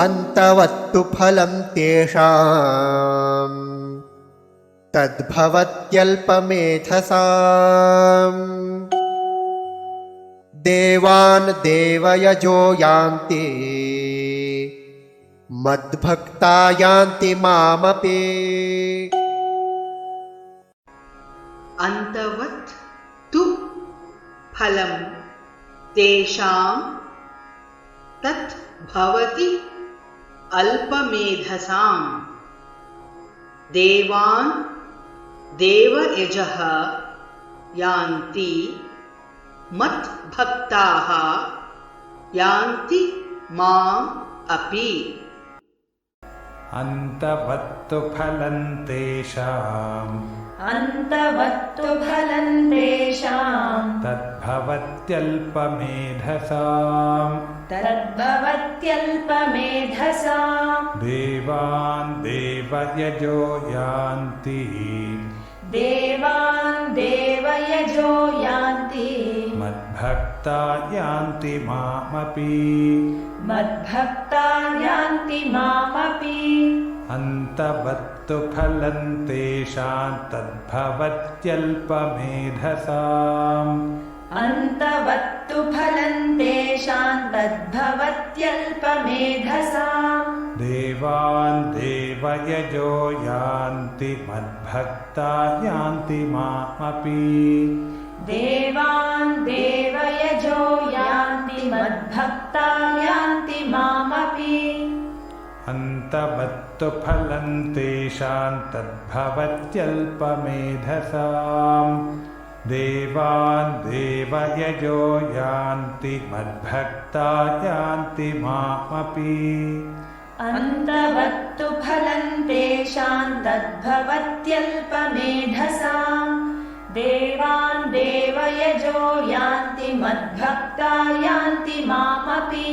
अन्तवत्तु फलं तेषाम्। तद्भवत्यल्पमेधसाम्। देवान् देवयजो यान्ति। मद्भक्ता यान्ति मामपि। अन्तवत् तु फलं तेषां तत् भवति अल्पमेधसाम्। देवान् देवयजः यान्ति मत्भक्ताः यान्ति माम् अपि। अन्तवत्तु फलं तेषाम् अन्तवत्तु फलं तेषाम् तद्भवत्यल्पमेधसाम्। तद्भवत्यल्पमेधसाम्। देवान् देवयजो यान्ति। देवान् देवयजो यान्ति। मद्भक्ता यान्ति मामपि। मद्भक्ता यान्ति मामपि अन्तवत्तु फलं तेषां तद्भवत्यल्पमेधसाम्। अन्तवत्तु फलं तेषाम् तद्भवत्यल्पमेधसाम्। देवान् देवयजो यान्ति मद्भक्ता यान्ति मामपि। देवान् देवयजो यान्ति मद्भक्ता यान्ति मामपि अन्तवत्तु फलं तेषां तद्भवत्यल्पमेधसाम् देवान् देवयजो यान्ति मद्भक्ता यान्ति मामपि। अन्तवत्तु फलं तेषाम् तद्भवत्यल्पमेधसाम् देवान् देवयजो यान्ति मद्भक्ता यान्ति मामपि